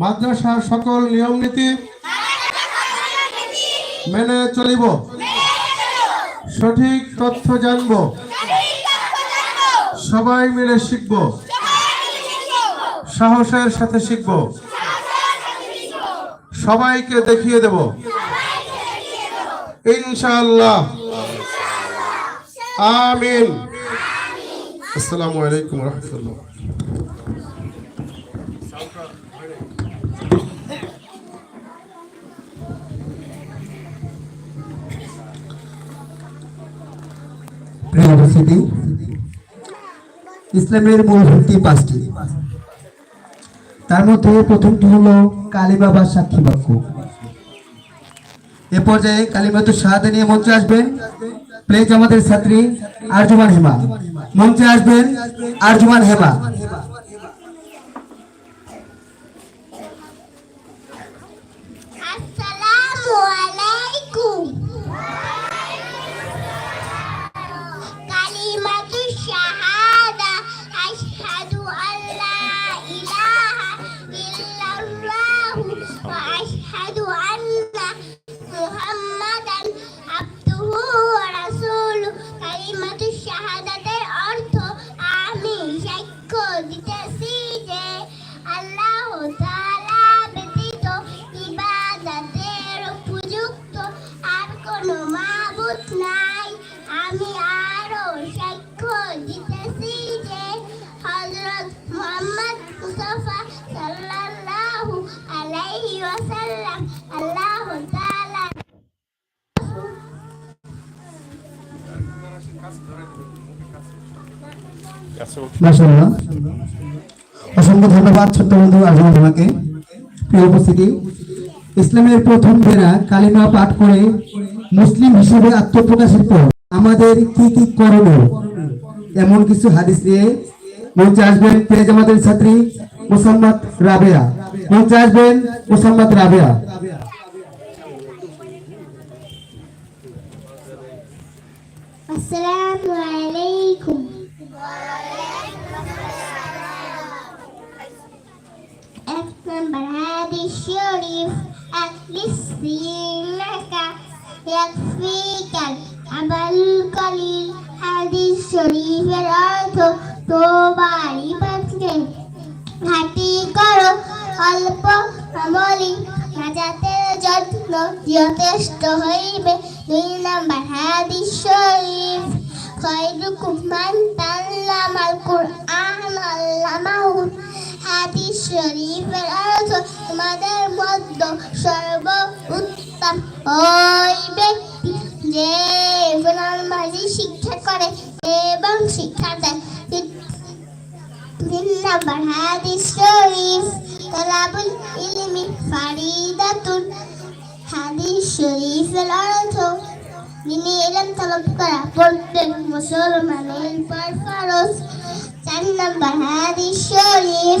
মাদ্রাসার সকল নিয়ম নীতি মেনে চলিব। সঠিক তথ্য জানব। সবাই মিলে শিখব। সাহসের সাথে শিখব। সবাইকে দেখিয়ে দেব। ইনশাআল্লাহ। আমিন। আসসালামু আলাইকুম রহমতুল্লাহ। প্রিয় ইসলামের মূল ভিত্তি পাঁচটি। তার মধ্যে প্রথমটি হলো কালী বাবার সাক্ষী বাক্য। এ পর্যায়ে কালিমাতু সাহায্য নিয়ে মঞ্চে আসবেন প্লেজ আমাদের ছাত্রী আরজুমান হেমা। মঞ্চে আসবেন আরজুমান হেমা। অসংখ্য ধন্যবাদ ছোট্ট বন্ধু হেমাকে প্রিয় উপস্থিতি, ইসলামের প্রথম বেরা কালিমা পাঠ করে মুসলিম হিসেবে আত্মপ্রকাশের পর আমাদের কি কি করণীয়? এমন কিছু হাদিস নিয়ে মঞ্চে আসবেন পেজ আমাদের ছাত্রী মোসাম্মদ রাবেয়া। মঞ্চে আসবেন মোসাম্মদ রাবেয়া। আসসালামু আকলিসিনাকা ইয়াকফিকাল আবাল কলিল হাদিস শরীফের অর্থ তোমারই পাত্রে ঘাটি করো অল্প আমলি নাজাতের যত্ন যথেষ্ট হইবে দুই নাম্বার হাদিস শরীফ খয়রুকুম মান তাল্লামাল কুরআন আল্লামাহু হাদিস শরীফের অর্থ, তোমাদের মধ্যে সর্ব উত্তম ওই ব্যক্তি যে কোরআন মাঝি শিক্ষা করে এবং শিক্ষা দেয়। তিন নাম্বার হাদিস শরীফ, তালাবুল ইলমি, ফারিদাতুন, হাদিস শরীফের অর্থ, যিনি এলেম তলব করা প্রত্যেক মুসলমানের পর 10 number hadith surely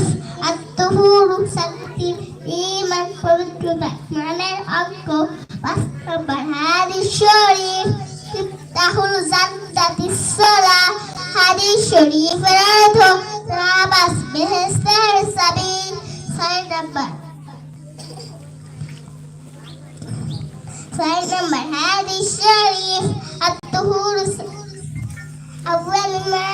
الطهور سلسل إيمان فرد بك معنى الأرض بس number hadith surely تفتح الجنة الصلاة. حديث شريف رده رابس به السهر السبيل. سهر number هذه الشريف. الطهور أول ما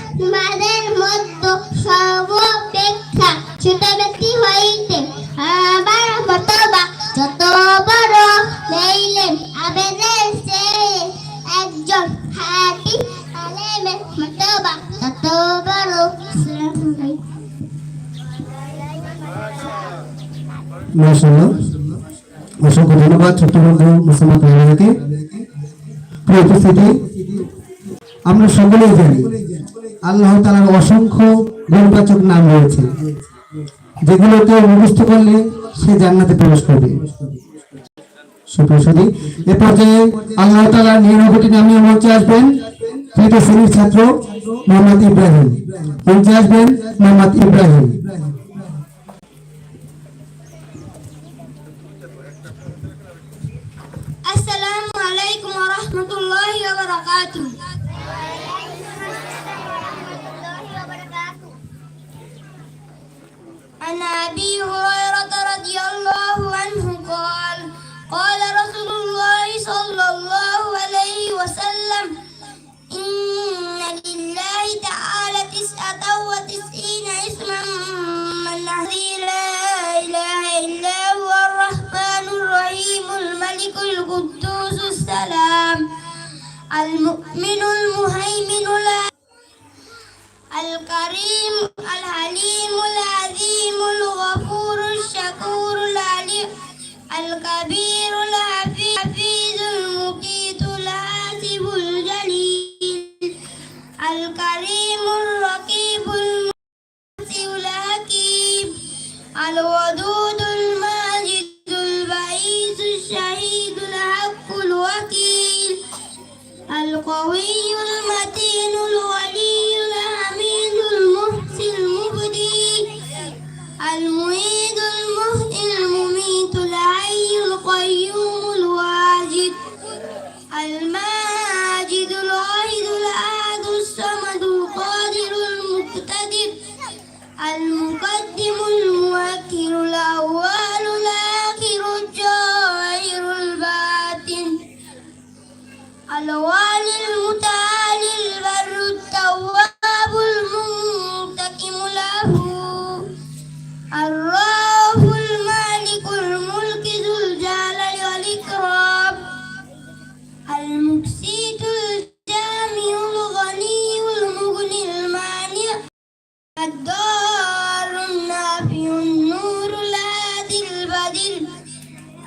তোমাদের মধ্যে সর্বাপেক্ষা ছোট ব্যক্তি হইতে আবার মতবা যত বড় লইলেন আবেদের সে একজন হাতি আলেমের মতবা তত বড় অসংখ্য ধন্যবাদ মোসাম্মদ প্রিয় উপস্থিতি, আমরা সকলেই জানি আল্লাহ তালার অসংখ্য গুণবাচক নাম রয়েছে। যেগুলোকে মুখস্থ করলে সে জান্নাতে প্রবেশ করবে। সুপ্রসদী এ পর্যায়ে আল্লাহ তালা নিরানব্বইটি নামে মঞ্চে আসবেন তৃতীয় শ্রেণির ছাত্র মোহাম্মদ ইব্রাহিম। মঞ্চে আসবেন মোহাম্মদ ইব্রাহিম। মিনুল মুহাইমিনুল আল করিম আল হালিমুল আজিমুল গফুরুল শাকুরুল আলিম আল কবিরুল হাফিজুল মুকিতুল হাসিবুল জালিল আল করিমুর রকিবুল মুসিউল হাকিম আল ওয়াদুদ القوي المتين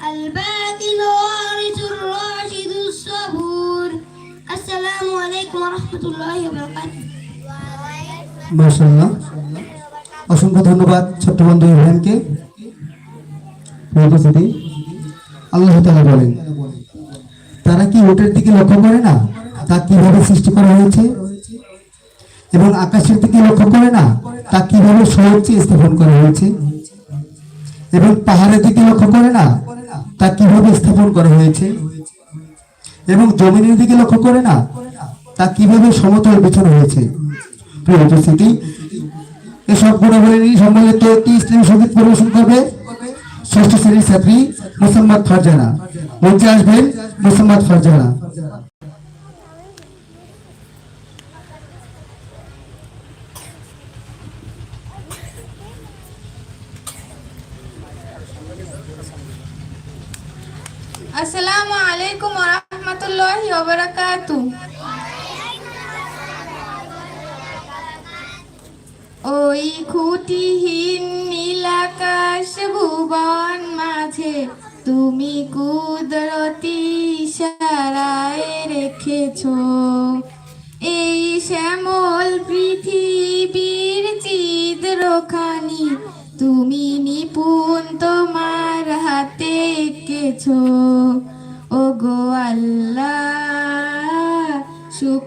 الباقي الوارث الراشد الصبور السلام عليكم ورحمة الله وبركاته মার্শাল্লাহ অসংখ্য ধন্যবাদ ছোট্ট বন্ধু ইব্রাহিমকে প্রিয় উপস্থিতি আল্লাহ তাআলা বলেন তারা কি ওটের দিকে লক্ষ্য করে না তা কিভাবে সৃষ্টি করা হয়েছে এবং আকাশের দিকে লক্ষ্য করে না তা কিভাবে সহজে স্থাপন করা হয়েছে এবং পাহাড়ের দিকে লক্ষ্য করে না তা কীভাবে স্থাপন করা হয়েছে? এবং জমিনের দিকে লক্ষ্য করে না, তা কীভাবে সমতল বিছানো হয়েছে? প্রিয় এসব একটি সংগীত পরিবেশন করবে ষষ্ঠ শ্রেণির ছাত্রী মোসাম্মদ ফারজানা। মঞ্চে আসবেন মোসাম্মদ ফারজানা আসসালামু আলাইকুম ওরহমতুল্লাহি ওবারাকাতু। ওই খুঁটিহীন নীলাকাশ ভুবন মাঝে তুমি কুদরতি সারায় রেখেছ। এই শ্যামল পৃথিবীর চিদ্রখানি তুমি নিপুণ তোমার হাতে এঁকেছো।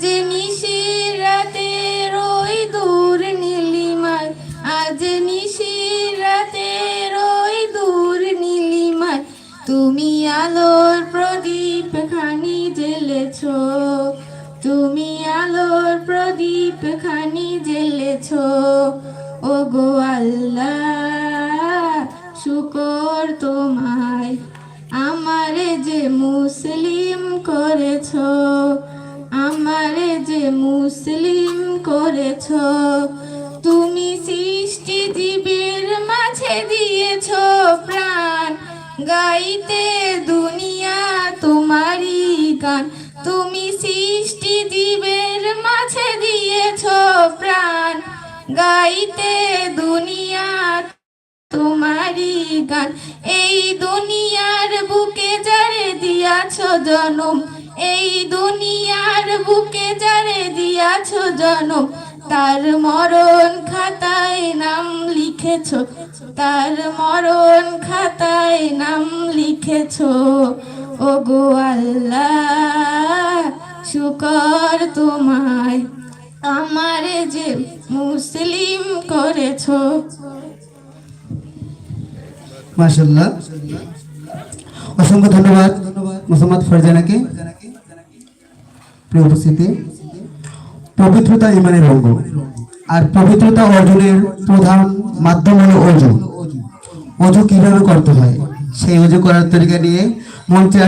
আজ নিশির রাতে রই দূর নীলিমায় আজ নিশির রাতে রই দূর নীলিমায় তুমি আলোর প্রদীপ খানি জেলেছ তুমি আলোর প্রদীপ খানি জেলেছ ও গাইতে দুনিয়া তোমারই গান। তুমি সৃষ্টি জীবের মাঝে দিয়েছ প্রাণ। গাইতে দুনিয়া তোমারই গান। এই দুনিয়ার বুকে জারে দিয়াছ জনম, এই দুনিয়ার বুকে জারে দিয়াছ জনম তার মরণ খাতায় নাম লিখেছ, তার মরণ খাতায় নাম লিখেছ। ও গো আল্লাহ, শুকর তোমায়। আমারে যে মুসলিম করেছ। মাশাল্লাহ অসংখ্য ধন্যবাদ মোসাম্মদ ফরজানাকে। প্রিয় উপস্থিতি। পবিত্রতা ইমানের অঙ্গ। আর পবিত্রতা অর্জনের প্রধান মাধ্যম হলো অজু। অজু কীভাবে করতে হয়? সেই অজু করার তরিকা নিয়ে মঞ্চে